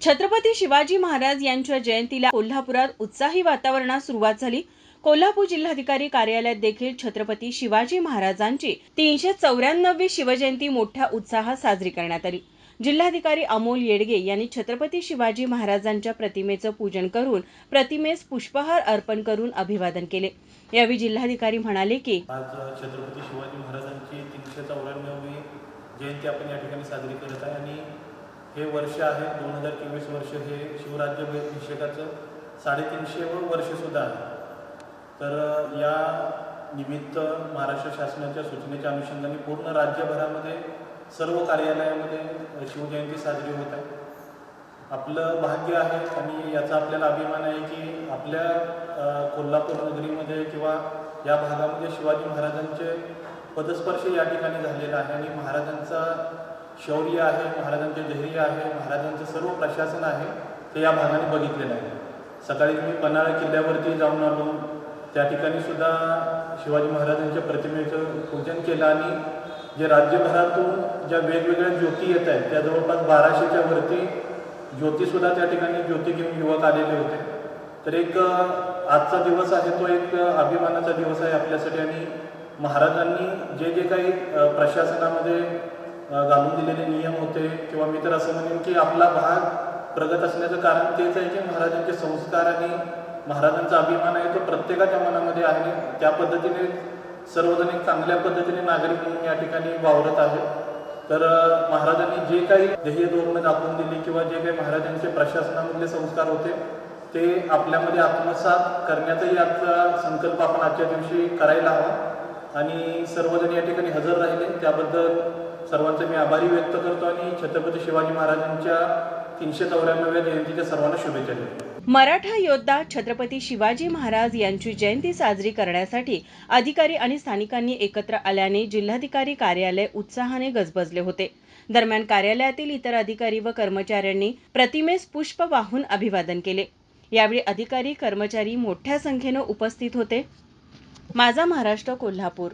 छत्रपती शिवाजी महाराज यांच्या जयंतीला कोल्हापुरात उत्साही वातावरणात सुरुवात झाली. कोल्हापूर जिल्हाधिकारी कार्यालयात देखील छत्रपती शिवाजी महाराजांची तीनशे चौऱ्याण्णवी शिवजयंती मोठ्या उत्साहात साजरी करण्यात आली. जिल्हाधिकारी अमोल येडगे यांनी छत्रपती शिवाजी महाराजांच्या प्रतिमेचं पूजन करून प्रतिमेस पुष्पहार अर्पण करून अभिवादन केले. यावेळी जिल्हाधिकारी म्हणाले की आज छत्रपती शिवाजी महाराजांची तीनशे चौऱ्याण्णवी जयंती आपण या ठिकाणी साजरी करत आहे आणि हे वर्ष आहे दोन हजार चोवीस वर्ष हे शिवराज्याभिषेकाचं साडेतीनशे वर्षसुद्धा आहे. तर या निमित्त महाराष्ट्र शासनाच्या सूचनेच्या अनुषंगाने पूर्ण राज्यभरामध्ये सर्व कार्यालयामध्ये शिवजयंती साजरी होत आहे. आपलं भाग्य आहे आणि याचा आपल्याला अभिमान आहे की आपल्या कोल्हापूर नगरीमध्ये किंवा या भागामध्ये शिवाजी महाराजांचे पदस्पर्श या ठिकाणी झालेला आहे आणि महाराजांचा शौर्य आहे महाराजांचे धैर्य आहे महाराजांचं सर्व प्रशासन आहे ते या भागाने बघितलेलं आहे. सकाळी मी पन्हाळा किल्ल्यावरती जाऊन आलो. त्या ठिकाणी सुद्धा शिवाजी महाराजांच्या प्रतिमेचं पूजन केलं आणि जे राज्यभरातून ज्या वेगवेगळ्या ज्योती येत आहेत त्या जवळपास बाराशेच्या वरती ज्योतीसुद्धा त्या ठिकाणी ज्योती घेऊन युवक आलेले होते. तर एक आजचा दिवस आहे तो एक अभिमानाचा दिवस आहे आपल्यासाठी आणि महाराजांनी जे जे काही प्रशासनामध्ये घालून दिलेले नियम होते किंवा मी तर असं म्हणेन की आपला भाग प्रगत असण्याचं कारण तेच आहे की महाराजांचे संस्कार आणि महाराजांचा अभिमान आहे तो प्रत्येकाच्या मनामध्ये आहे. आणि त्या पद्धतीने सर्वजण एक चांगल्या पद्धतीने नागरिक म्हणून या ठिकाणी वावरत आहेत. तर महाराजांनी जे काही ध्येय धोरणं दाखवून दिली किंवा जे काही महाराजांचे प्रशासनामधले संस्कार होते ते आपल्यामध्ये आत्मसात करण्याचाही आजचा संकल्प आपण आजच्या दिवशी करायला हवा. आणि सर्वजण या ठिकाणी हजर राहिले. त्याबद्दल सर्वांचे मी आभारी व्यक्त करतो आणि छत्रपती शिवाजी महाराजांच्या तीनशे चौऱ्याण्णव्या जयंतीच्या सर्वांना शुभेच्छा देतो. मराठा योद्धा छत्रपती शिवाजी महाराज यांची जयंती साजरी करण्यासाठी अधिकारी आणि स्थानिकांनी एकत्र आल्याने जिल्हाधिकारी कार्यालय उत्साहाने गजबजले होते. दरम्यान कार्यालयातील इतर अधिकारी व कर्मचाऱ्यांनी प्रतिमेस पुष्प वाहून अभिवादन केले. यावेळी अधिकारी कर्मचारी मोठ्या संख्येनं उपस्थित होते. माझा महाराष्ट्र कोल्हापूर.